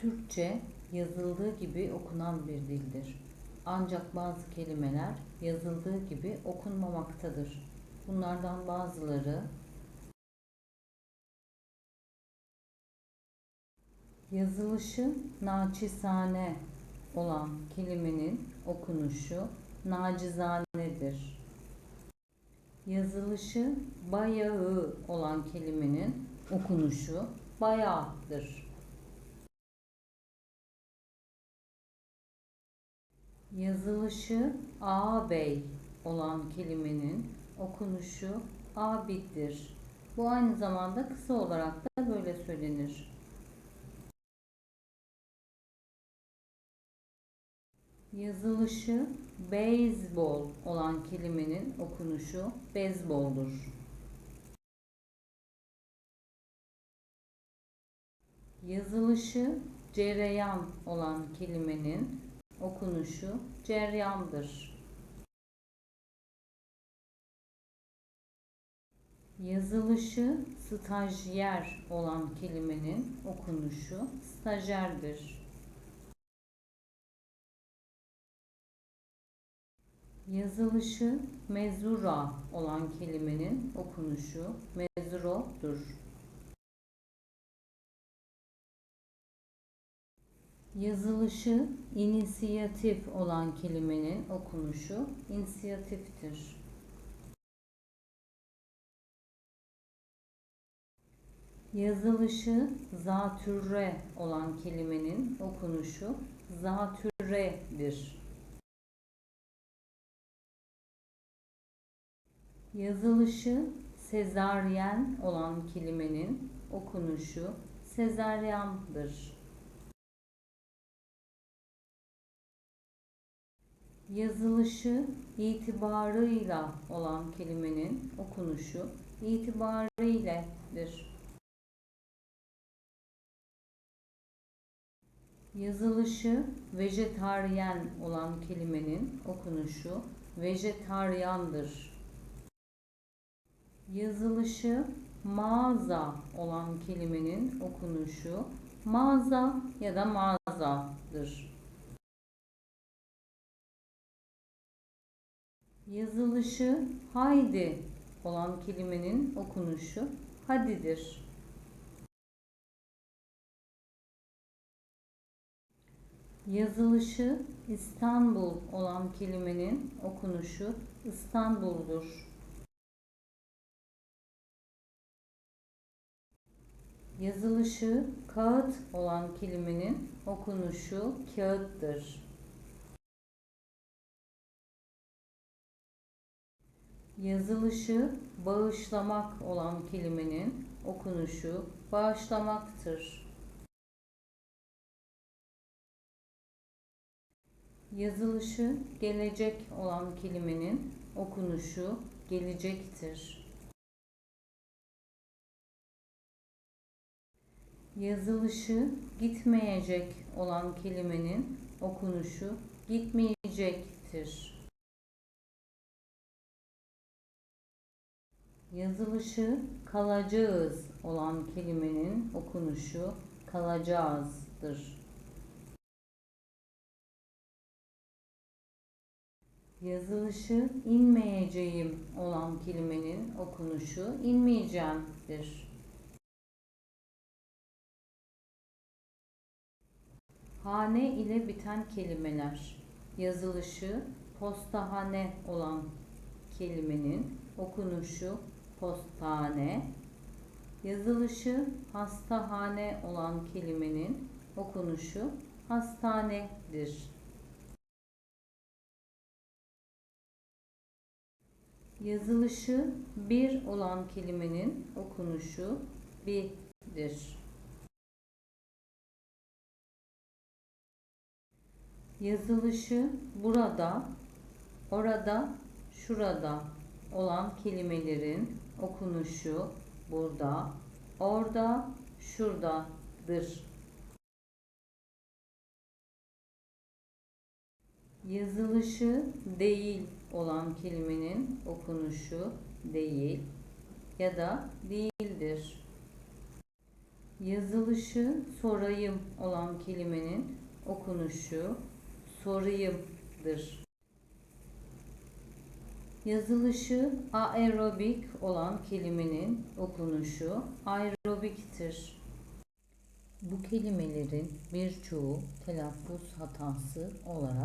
Türkçe yazıldığı gibi okunan bir dildir. Ancak bazı kelimeler yazıldığı gibi okunmamaktadır. Bunlardan bazıları yazılışı naçizane olan kelimenin okunuşu nacizanedir. Yazılışı bayağı olan kelimenin okunuşu bayağıdır. Yazılışı ağabey olan kelimenin okunuşu abiddir. Bu aynı zamanda kısa olarak da böyle söylenir. Yazılışı beyzbol olan kelimenin okunuşu bezboldur. Yazılışı cereyan olan kelimenin okunuşu ceryandır. Yazılışı stajyer olan kelimenin okunuşu stajyerdir. Yazılışı mezura olan kelimenin okunuşu mezurodur. Yazılışı inisiyatif olan kelimenin okunuşu inisiyatiftir. Yazılışı zatürre olan kelimenin okunuşu zatürredir. Yazılışı sezaryen olan kelimenin okunuşu sezaryandır. Yazılışı itibarıyla olan kelimenin okunuşu itibarıyledir. Yazılışı vejetaryen olan kelimenin okunuşu vejetaryandır. Yazılışı mağaza olan kelimenin okunuşu mağaza ya da mağazadır. Yazılışı haydi olan kelimenin okunuşu hadidir. Yazılışı İstanbul olan kelimenin okunuşu İstanbul'dur. Yazılışı kağıt olan kelimenin okunuşu kağıttır. Yazılışı bağışlamak olan kelimenin okunuşu bağışlamaktır. Yazılışı gelecek olan kelimenin okunuşu gelecektir. Yazılışı gitmeyecek olan kelimenin okunuşu gitmeyecektir. Yazılışı kalacağız olan kelimenin okunuşu kalacağızdır. Yazılışı inmeyeceğim olan kelimenin okunuşu inmeyeceğimdir. Hane ile biten kelimeler. Yazılışı postahane olan kelimenin okunuşu postane. Yazılışı hastahane olan kelimenin okunuşu hastanedir. Yazılışı bir olan kelimenin okunuşu bi'dir. Yazılışı burada, orada, şurada olan kelimelerin okunuşu burada, orada, şuradadır. Yazılışı değil olan kelimenin okunuşu değil ya da değildir. Yazılışı sorayım olan kelimenin okunuşu sorayımdır. Yazılışı aerobik olan kelimenin okunuşu aerobiktir. Bu kelimelerin birçoğu telaffuz hatası olarak